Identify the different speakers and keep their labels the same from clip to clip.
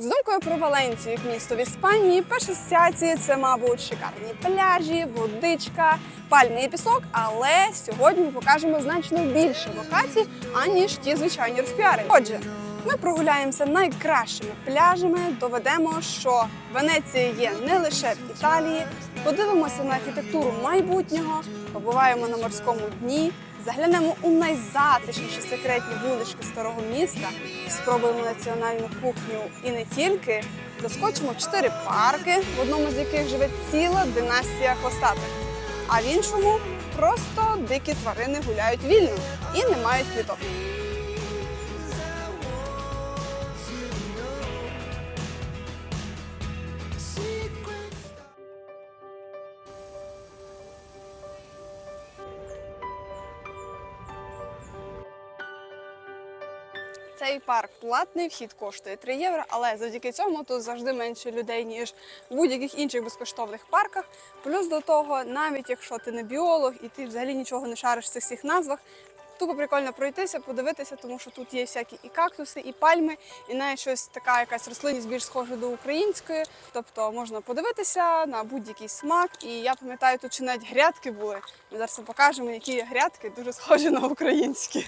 Speaker 1: З думкою про Валенцію як місто в Іспанії, перші асоціації це, мабуть, шикарні пляжі, водичка, пальми і пісок. Але сьогодні ми покажемо значно більше локацій, аніж ті звичайні розпіари. Отже, ми прогуляємося найкращими пляжами, доведемо, що Венеція є не лише в Італії, подивимося на архітектуру майбутнього, побуваємо на морському дні, заглянемо у найзатишніші секретні вулички старого міста, спробуємо національну кухню і не тільки. Заскочимо в чотири парки, в одному з яких живе ціла династія хвостатих, а в іншому просто дикі тварини гуляють вільно і не мають квіток. Цей парк платний, вхід коштує 3 євро, але завдяки цьому тут завжди менше людей, ніж в будь-яких інших безкоштовних парках. Плюс до того, навіть якщо ти не біолог і ти взагалі нічого не шариш в цих всіх назвах, тупо прикольно пройтися, подивитися, тому що тут є всякі і кактуси, і пальми, і навіть щось така якась рослинність більш схожа до української. Тобто можна подивитися на будь-який смак. І я пам'ятаю, тут ще навіть грядки були. Ми зараз покажемо, які грядки, дуже схожі на українські.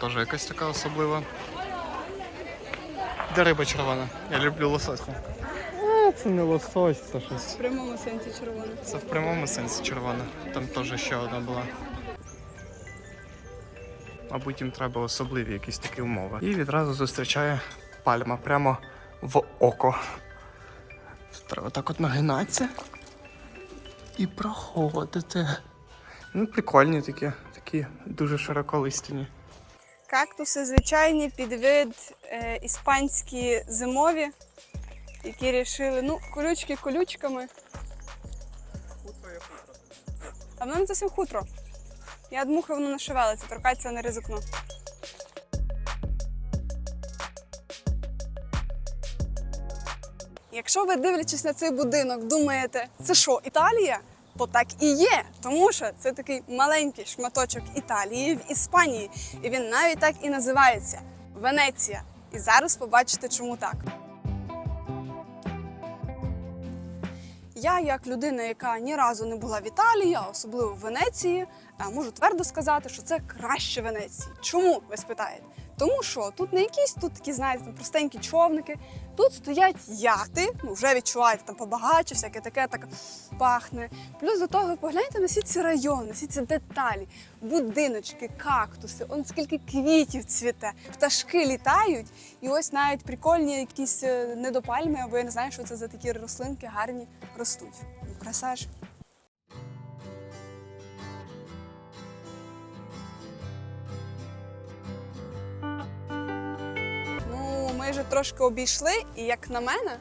Speaker 2: Теж якась така особлива. Де риба червона? Я люблю лососку. А, це не лосось, це щось.
Speaker 1: В прямому сенсі червоне.
Speaker 2: Це в прямому сенсі червона. Там теж ще одна була. Мабуть, їм треба особливі якісь такі умови. І відразу зустрічає пальма прямо в око. Тут Треба так от нагинатися і проходити. Ну, прикольні такі, такі дуже широколистяні.
Speaker 1: Кактуси звичайні підвид е, іспанські зимові, які рішили, ну, колючки колючками. Хутро є хутро. А в мене зовсім хутро. Я дмухаю, воно не шевелиться, торкатися не ризикну. Якщо ви дивлячись на цей будинок, думаєте, це що, Італія? То так і є, тому що це такий маленький шматочок Італії в Іспанії, і він навіть так і називається Венеція. І зараз побачите, чому так. Я, як людина, яка ні разу не була в Італії, а особливо в Венеції, е, можу твердо сказати, що це краще Венеції. Чому ви спитаєте? Тому що тут не якісь тут такі, знаєте, простенькі човники. Тут стоять яхти, ну вже відчуваєте там побагаче, всяке таке так пахне. Плюс до того, погляньте на всі ці райони, всі ці деталі, будиночки, кактуси, он скільки квітів цвіте, пташки літають, і ось навіть прикольні якісь е, недопальми, або я не знаю, що це за такі рослинки гарні ростуть. Ну, краса ж. Вже трошки обійшли, і як на мене,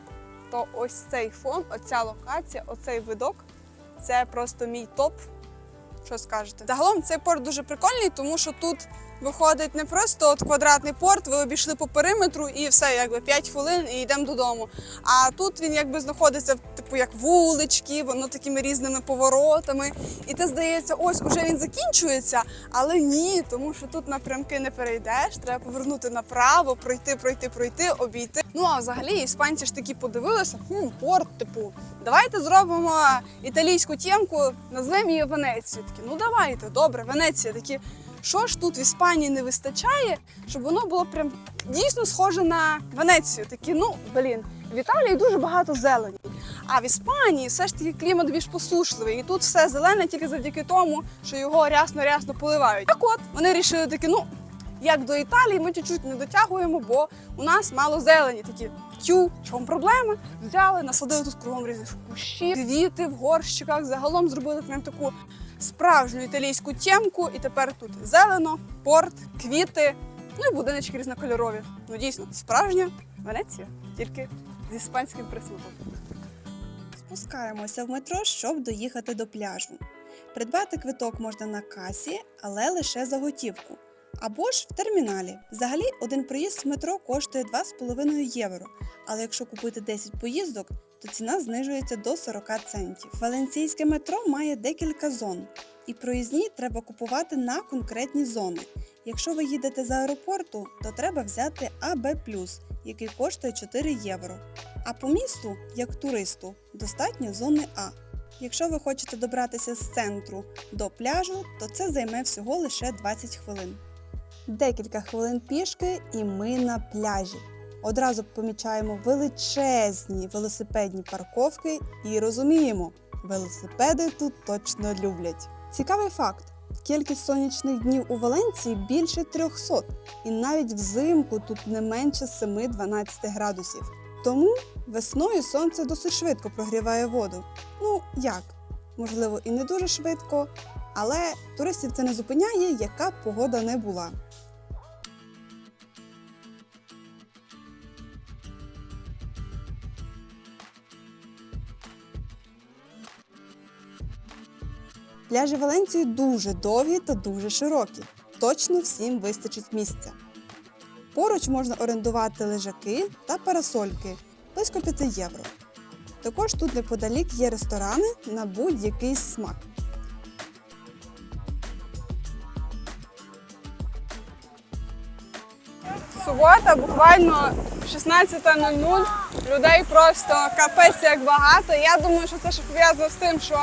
Speaker 1: то ось цей фон, оця локація, оцей видок це просто мій топ. Що скажете? Загалом цей порт дуже прикольний, тому що тут виходить не просто от квадратний порт, ви обійшли по периметру і все, якби 5 хвилин і йдемо додому. А тут він якби знаходиться типу як вулички, воно такими різними поворотами. І ти здається, ось уже він закінчується, але ні, тому що тут напрямки не перейдеш. Треба повернути направо, пройти, пройти, пройти, обійти. Ну а взагалі іспанці ж такі подивилися, хм, порт, типу, давайте зробимо італійську тємку, назвемо її Венецію. Такі, ну давайте, добре, Венеція. Такі, що ж тут в Іспанії не вистачає, щоб воно було прям дійсно схоже на Венецію. Такі, ну блін, в Італії дуже багато зелені. А в Іспанії все ж таки клімат більш посушливий, і тут все зелене тільки завдяки тому, що його рясно-рясно поливають. Так от вони вирішили таки, ну як до Італії, ми чуть-чуть не дотягуємо, бо у нас мало зелені. Такі тю, чому проблема? Взяли, насадили тут кругом різних кущів, квіти в горщиках. Загалом зробили прям таку справжню італійську тємку, і тепер тут зелено, порт, квіти, ну і будиночки різнокольорові. Ну дійсно, справжня Венеція, тільки з іспанським присмаком.
Speaker 3: Спускаємося в метро, щоб доїхати до пляжу. Придбати квиток можна на касі, але лише за готівку. Або ж в терміналі. Взагалі, один проїзд в метро коштує 2,5 євро. Але якщо купити 10 поїздок, то ціна знижується до 40 центів. Валенційське метро має декілька зон, і проїзні треба купувати на конкретні зони.
Speaker 1: Якщо ви їдете з аеропорту, то треба взяти АБ, який коштує 4 євро. А по місту, як туристу, достатньо зони А. Якщо ви хочете добратися з центру до пляжу, то це займе всього лише 20 хвилин. Декілька хвилин пішки і ми на пляжі. Одразу помічаємо величезні велосипедні парковки і розуміємо, велосипеди тут точно люблять. Цікавий факт: кількість сонячних днів у Валенції більше 300, і навіть взимку тут не менше 7-12 градусів. Тому весною сонце досить швидко прогріває воду. Ну як? Можливо, і не дуже швидко, але туристів це не зупиняє, яка погода не була. Пляжі Валенції дуже довгі та дуже широкі. Точно всім вистачить місця. Поруч можна орендувати лежаки та парасольки близько 5 євро. Також тут неподалік є ресторани на будь-який смак.
Speaker 4: Субота, буквально 16.00. Людей просто капець як багато. Я думаю, що це ще пов'язано з тим, що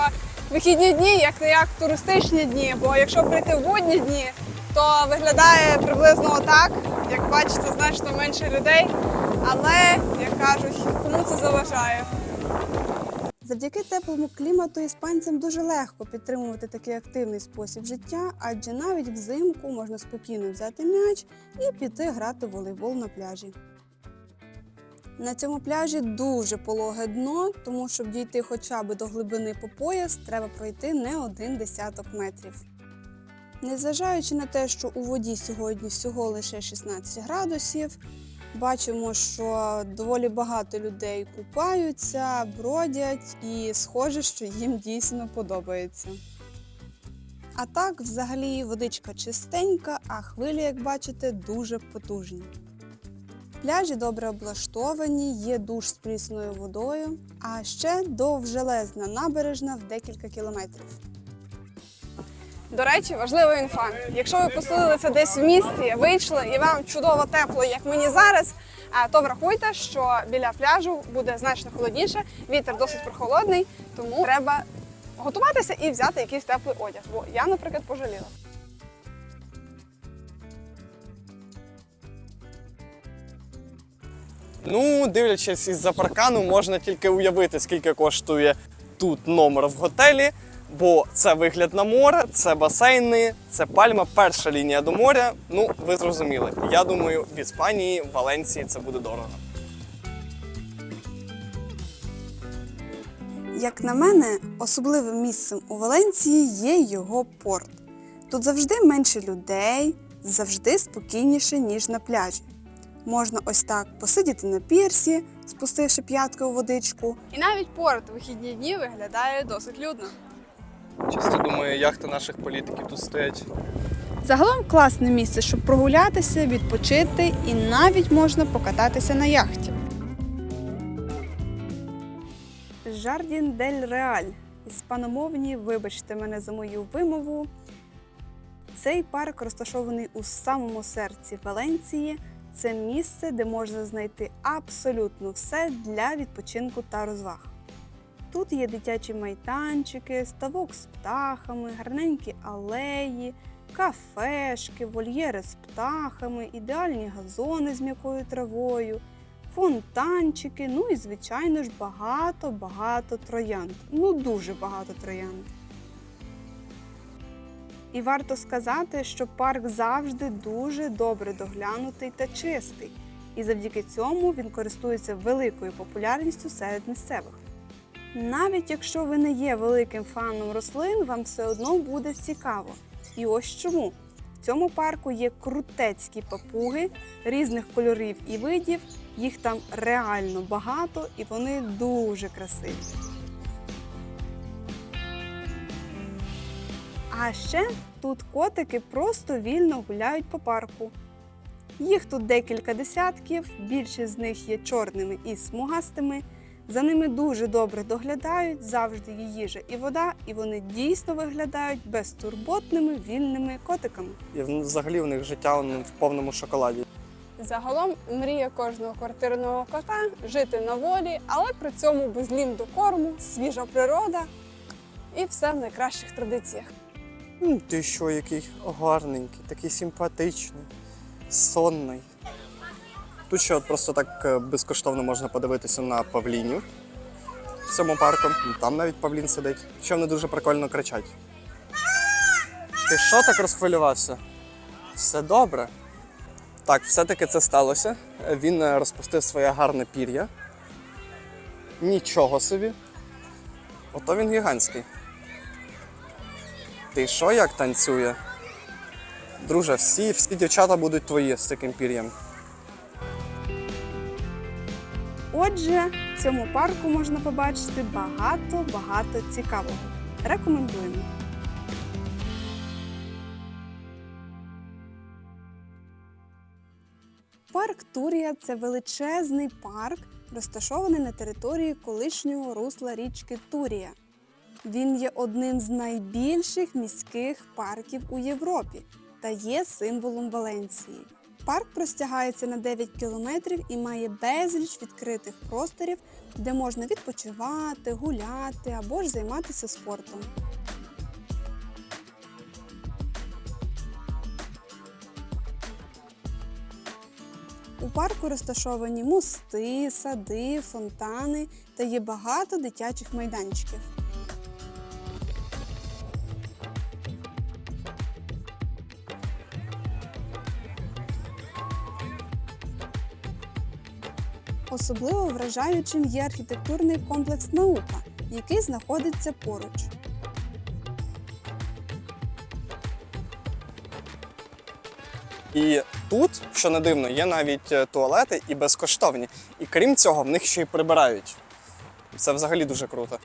Speaker 4: вихідні дні, як не як туристичні дні. Бо якщо прийти в будні дні, то виглядає приблизно отак. Як бачите, значно менше людей. Але, як кажуть, кому це заважає?
Speaker 1: Завдяки теплому клімату іспанцям дуже легко підтримувати такий активний спосіб життя, адже навіть взимку можна спокійно взяти м'яч і піти грати в волейбол на пляжі. На цьому пляжі дуже пологе дно, тому щоб дійти хоча б до глибини по пояс, треба пройти не один десяток метрів. Незважаючи на те, що у воді сьогодні всього лише 16 градусів, Бачимо, що доволі багато людей купаються, бродять, і схоже, що їм дійсно подобається. А так, взагалі, водичка чистенька, а хвилі, як бачите, дуже потужні. Пляжі добре облаштовані, є душ з прісною водою, а ще довжелезна набережна в декілька кілометрів.
Speaker 4: До речі, важлива інфа. Якщо ви поселилися десь в місті, вийшли і вам чудово тепло, як мені зараз, то врахуйте, що біля пляжу буде значно холодніше, вітер досить прохолодний, тому треба готуватися і взяти якийсь теплий одяг. Бо я, наприклад, пожаліла.
Speaker 2: Ну, дивлячись із-за паркану, можна тільки уявити, скільки коштує тут номер в готелі. Бо це вигляд на море, це басейни, це пальма, перша лінія до моря. Ну, ви зрозуміли. Я думаю, в Іспанії, в Валенції це буде дорого.
Speaker 1: Як на мене, особливим місцем у Валенції є його порт. Тут завжди менше людей, завжди спокійніше, ніж на пляжі. Можна ось так посидіти на пірсі, спустивши п'ятки у водичку,
Speaker 4: І навіть порт у вихідні дні виглядає досить людно.
Speaker 2: Часто думаю, яхти наших політиків тут стоять.
Speaker 1: Загалом класне місце, щоб прогулятися, відпочити і навіть можна покататися на яхті. Жардін дель Реаль. Іспаномовні, вибачте мене за мою вимову. Цей парк розташований у самому серці Валенції. Це місце, де можна знайти абсолютно все для відпочинку та розваг. Тут є дитячі майданчики, ставок з птахами, гарненькі алеї, кафешки, вольєри з птахами, ідеальні газони з м'якою травою, фонтанчики, ну і, звичайно ж, багато-багато троянд. Ну, дуже багато троянд. І варто сказати, що парк завжди дуже добре доглянутий та чистий, і завдяки цьому він користується великою популярністю серед місцевих. Навіть якщо ви не є великим фаном рослин, вам все одно буде цікаво. І ось чому. В цьому парку є крутецькі папуги різних кольорів і видів. Їх там реально багато і вони дуже красиві. А ще тут котики просто вільно гуляють по парку. Їх тут декілька десятків, більшість з них є чорними і смугастими. За ними дуже добре доглядають, завжди є їжа і вода, і вони дійсно виглядають безтурботними вільними котиками.
Speaker 2: І взагалі в них життя в повному шоколаді.
Speaker 4: Загалом мрія кожного квартирного кота жити на волі, але при цьому без лім до корму, свіжа природа і все в найкращих традиціях.
Speaker 2: М, Ти що, який гарненький, такий симпатичний, сонний. Тут ще от просто так е, безкоштовно можна подивитися на павлінів в цьому парку. Там навіть павлін сидить. Ще вони дуже прикольно кричать. Ти що так розхвилювався? Все добре. Так, все-таки це сталося. Він е, розпустив своє гарне пір'я. Нічого собі. Ото він гігантський. Ти що як танцює? Друже, всі, всі дівчата будуть твої з таким пір'ям.
Speaker 1: Отже, в цьому парку можна побачити багато-багато цікавого. Рекомендуємо. Парк Турія це величезний парк, розташований на території колишнього русла річки Турія. Він є одним з найбільших міських парків у Європі та є символом Валенції. Парк простягається на 9 кілометрів і має безліч відкритих просторів, де можна відпочивати, гуляти або ж займатися спортом. У парку розташовані мости, сади, фонтани та є багато дитячих майданчиків. Особливо вражаючим є архітектурний комплекс наука, який знаходиться поруч.
Speaker 2: І тут, що не дивно, є навіть е, туалети і безкоштовні. І крім цього, в них ще й прибирають. Це взагалі дуже круто.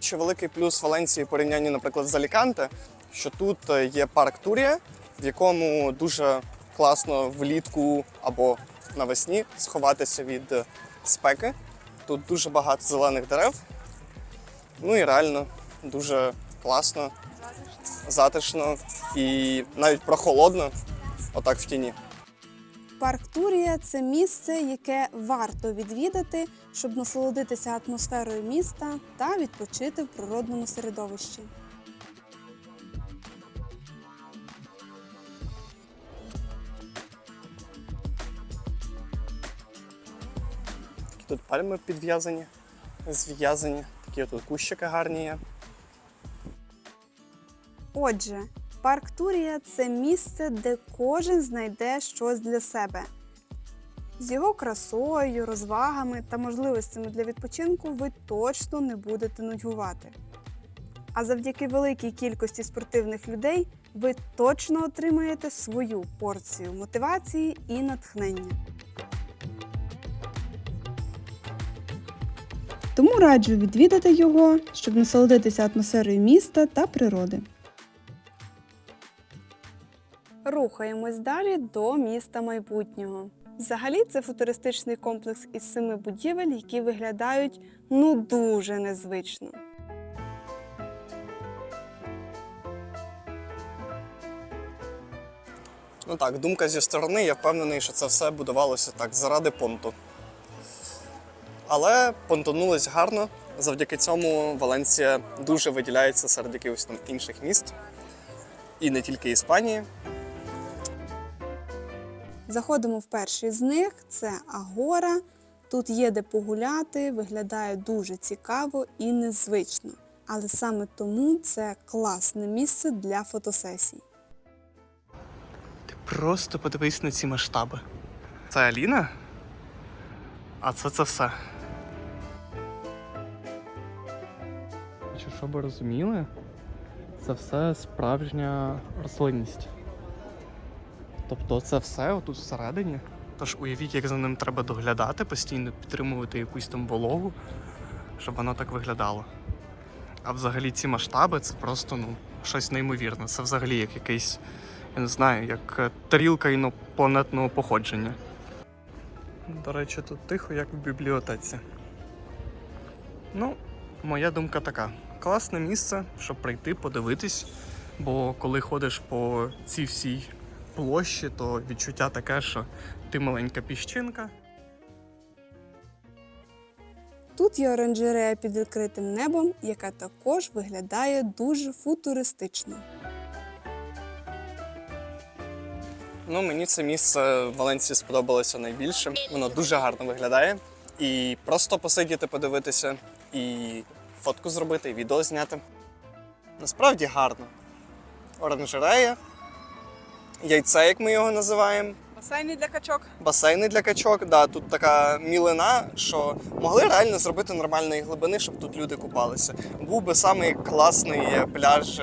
Speaker 2: Ще великий плюс Валенції порівнянні, наприклад, з Аліканте, що тут е, є парк Турія, в якому дуже класно влітку або навесні сховатися від е, спеки. Тут дуже багато зелених дерев. Ну і реально дуже класно, затишно і навіть прохолодно, отак в тіні.
Speaker 1: Парк Турія це місце, яке варто відвідати, щоб насолодитися атмосферою міста та відпочити в природному середовищі.
Speaker 2: Пальми підв'язані, зв'язані, такі тут кущики гарні є.
Speaker 1: Отже, парк Турія це місце, де кожен знайде щось для себе. З його красою, розвагами та можливостями для відпочинку ви точно не будете нудьгувати. А завдяки великій кількості спортивних людей ви точно отримаєте свою порцію мотивації і натхнення. Тому раджу відвідати його, щоб насолодитися атмосферою міста та природи. Рухаємось далі до міста майбутнього. Взагалі, це футуристичний комплекс із семи будівель, які виглядають ну дуже незвично.
Speaker 2: Ну так, думка зі сторони, я впевнений, що це все будувалося так заради понту. Але понтонулось гарно. Завдяки цьому Валенція дуже виділяється серед якихось там інших міст. І не тільки Іспанії.
Speaker 1: Заходимо в перший з них це Агора. Тут є де погуляти, виглядає дуже цікаво і незвично. Але саме тому це класне місце для фотосесій.
Speaker 2: Ти просто подивись на ці масштаби. Це Аліна? А це це все. Щоб ви розуміли, це все справжня рослинність. Тобто це все отут всередині. Тож уявіть, як за ним треба доглядати, постійно підтримувати якусь там вологу, щоб воно так виглядало. А взагалі ці масштаби це просто ну, щось неймовірне. Це взагалі як якийсь, я не знаю, як е, тарілка інопланетного походження. До речі, тут тихо, як в бібліотеці. Ну, моя думка така: класне місце, щоб прийти, подивитись. Бо коли ходиш по цій всій площі, то відчуття таке, що ти маленька піщинка.
Speaker 1: Тут є оранжерея під відкритим небом, яка також виглядає дуже футуристично.
Speaker 2: Ну, мені це місце в Валенції сподобалося найбільше. Воно дуже гарно виглядає. І просто посидіти, подивитися, і фотку зробити, і відео зняти. Насправді гарно. Оранжерея, яйце, як ми його називаємо,
Speaker 4: Басейни для качок.
Speaker 2: басейни для качок. Да, тут така мілина, що могли реально зробити нормальної глибини, щоб тут люди купалися. Був би самий класний пляж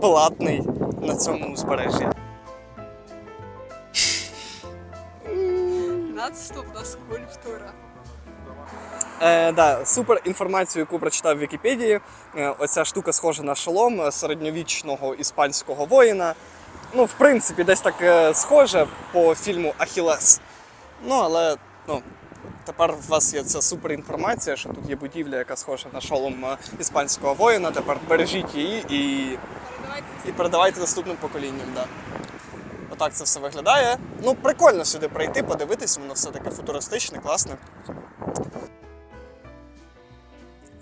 Speaker 2: платний на цьому узбережжі.
Speaker 4: Наступна скульптура.
Speaker 2: Е, да, супер інформацію, яку прочитав в Вікіпедії. Е, оця штука схожа на шолом середньовічного іспанського воїна. Ну, в принципі, десь так е, схоже по фільму Ахілес. Ну, але ну, тепер у вас є ця супер інформація, що тут є будівля, яка схожа на шолом е, іспанського воїна. Тепер бережіть її і, і передавайте наступним поколінням. Да. Отак це все виглядає. Ну, прикольно сюди прийти, подивитись, воно все таке футуристичне, класне.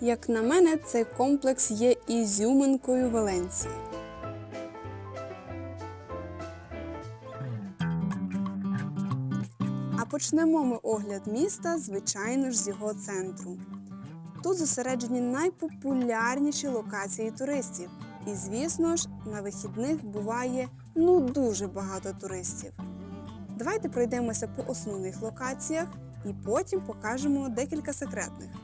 Speaker 1: Як на мене, цей комплекс є ізюминкою Валенції. А почнемо ми огляд міста, звичайно ж, з його центру. Тут зосереджені найпопулярніші локації туристів. І, звісно ж, на вихідних буває ну дуже багато туристів. Давайте пройдемося по основних локаціях і потім покажемо декілька секретних.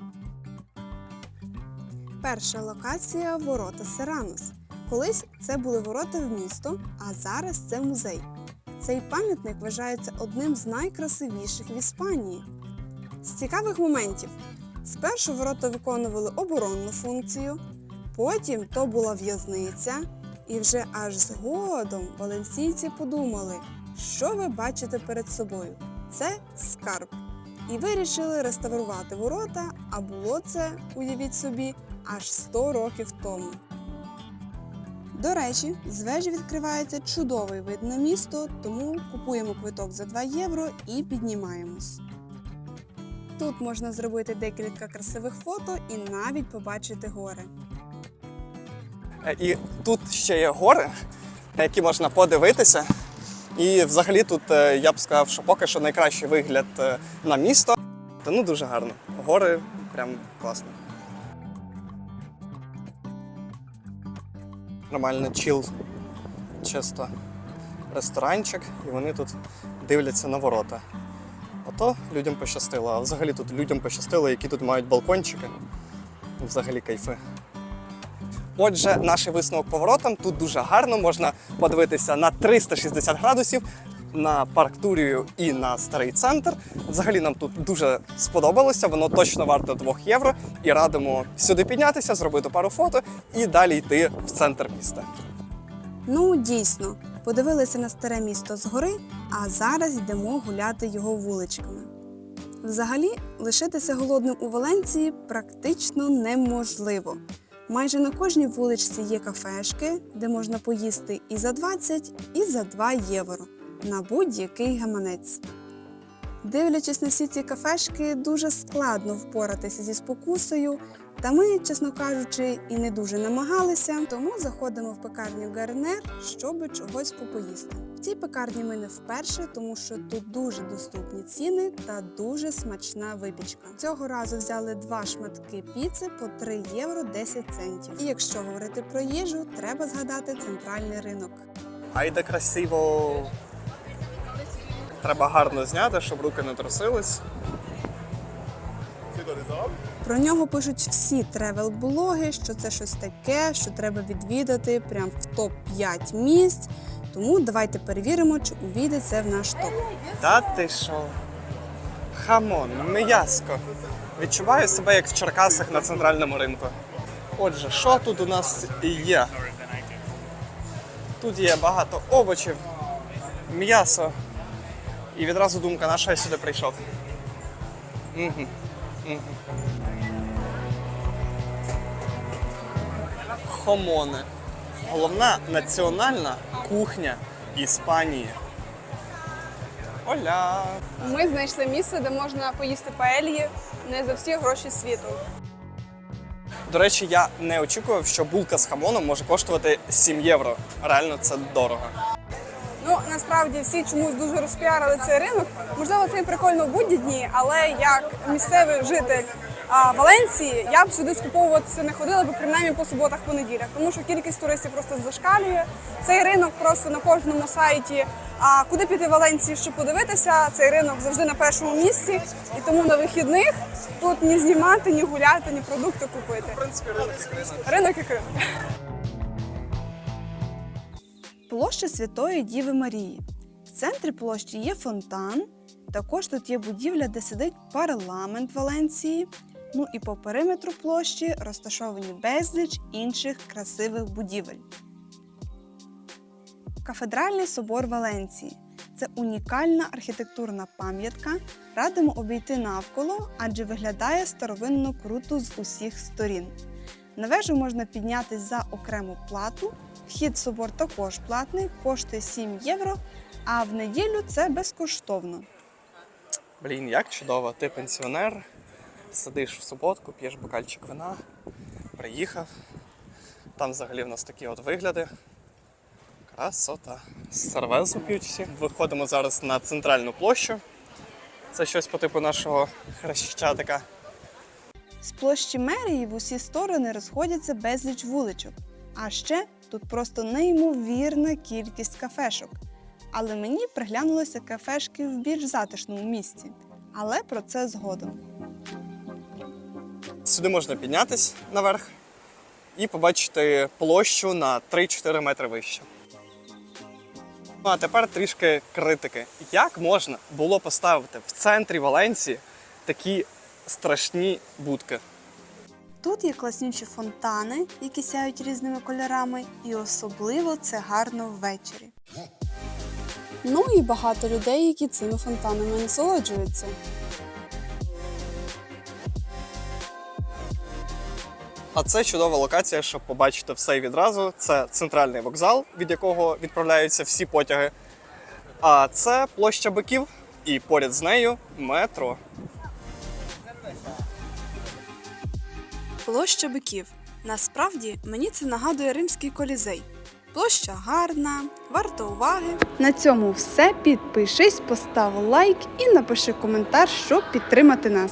Speaker 1: Перша локація ворота Серанос. Колись це були ворота в місто, а зараз це музей. Цей пам'ятник вважається одним з найкрасивіших в Іспанії. З цікавих моментів: спершу ворота виконували оборонну функцію, потім то була в'язниця, і вже аж згодом валенсійці подумали, що ви бачите перед собою. Це скарб. І вирішили реставрувати ворота, а було це, уявіть собі, аж 100 років тому. До речі, з вежі відкривається чудовий вид на місто, тому купуємо квиток за 2 євро і піднімаємось. Тут можна зробити декілька красивих фото і навіть побачити гори.
Speaker 2: Е, І тут ще є гори, на які можна подивитися. І взагалі тут е, я б сказав, що поки що найкращий вигляд е, на місто. Та ну дуже гарно. Гори прям класно. Нормально чил, чисто ресторанчик, і вони тут дивляться на ворота. Ото людям пощастило. А взагалі тут людям пощастило, які тут мають балкончики. Взагалі кайфи. Отже, наш висновок поворотом тут дуже гарно можна подивитися на 360 градусів на парк Турію і на старий центр. Взагалі нам тут дуже сподобалося. Воно точно варто 2 євро. І радимо сюди піднятися, зробити пару фото і далі йти в центр міста.
Speaker 1: Ну, дійсно, подивилися на старе місто згори, а зараз йдемо гуляти його вуличками. Взагалі, лишитися голодним у Валенції практично неможливо. Майже на кожній вуличці є кафешки, де можна поїсти і за 20, і за 2 євро на будь-який гаманець. Дивлячись на всі ці кафешки, дуже складно впоратися зі спокусою, та ми, чесно кажучи, і не дуже намагалися, тому заходимо в пекарню Гарнер, щоби чогось попоїсти. В цій пекарні ми не вперше, тому що тут дуже доступні ціни та дуже смачна випічка. Цього разу взяли два шматки піци по 3 євро 10 центів. І якщо говорити про їжу, треба згадати центральний ринок.
Speaker 2: Айде красиво. Треба гарно зняти, щоб руки не трусились.
Speaker 1: Про нього пишуть всі тревел-блоги, що це щось таке, що треба відвідати прям в топ-5 місць. Тому давайте перевіримо, чи увійде це в наш топ.
Speaker 2: Та ти що? Хамон, м'яско. Відчуваю себе як в Черкасах на центральному ринку. Отже, що тут у нас є? Тут є багато овочів, м'ясо. І відразу думка, на що я сюди прийшов. Угу. Угу. хомоне. Головна національна кухня Іспанії. Оля!
Speaker 4: Ми знайшли місце, де можна поїсти паельї не за всі гроші світу.
Speaker 2: До речі, я не очікував, що булка з хамоном може коштувати 7 євро. Реально це дорого.
Speaker 4: Ну насправді всі чомусь дуже розпіарили цей ринок. Можливо, це і прикольно в будні дні, але як місцевий житель а, Валенції я б сюди скуповуватися не ходила, бо принаймні по суботах понеділях, тому що кількість туристів просто зашкалює. Цей ринок просто на кожному сайті. А куди піти в Валенції, щоб подивитися, цей ринок завжди на першому місці, і тому на вихідних тут ні знімати, ні гуляти, ні продукти купити.
Speaker 2: В принципі, ринок як ринок.
Speaker 4: Ринок і ринок.
Speaker 1: Площа Святої Діви Марії. В центрі площі є фонтан. Також тут є будівля, де сидить парламент Валенції. Ну і по периметру площі розташовані безліч інших красивих будівель. Кафедральний собор Валенції це унікальна архітектурна пам'ятка. Радимо обійти навколо, адже виглядає старовинно круто з усіх сторін. На вежу можна піднятись за окрему плату. Вхід в собор також платний, коштує 7 євро, а в неділю це безкоштовно.
Speaker 2: Блін, як чудово. Ти пенсіонер, сидиш в суботку, п'єш бокальчик вина, приїхав. Там взагалі в нас такі от вигляди. Красота. Сервезу п'ють всі. Виходимо зараз на центральну площу. Це щось по типу нашого хрещатика.
Speaker 1: З площі мерії в усі сторони розходяться безліч вуличок. А ще тут просто неймовірна кількість кафешок. Але мені приглянулися кафешки в більш затишному місці. Але про це згодом.
Speaker 2: Сюди можна піднятись наверх і побачити площу на 3-4 метри вище. Ну а тепер трішки критики. Як можна було поставити в центрі Валенції такі страшні будки?
Speaker 1: Тут є класнючі фонтани, які сяють різними кольорами, і особливо це гарно ввечері.
Speaker 4: Ну і багато людей, які цими фонтанами насолоджуються.
Speaker 2: А це чудова локація, щоб побачити все відразу. Це центральний вокзал, від якого відправляються всі потяги. А це площа биків, і поряд з нею метро.
Speaker 1: Площа биків. Насправді мені це нагадує римський колізей. Площа гарна, варта уваги. На цьому все. Підпишись, постав лайк і напиши коментар, щоб підтримати нас.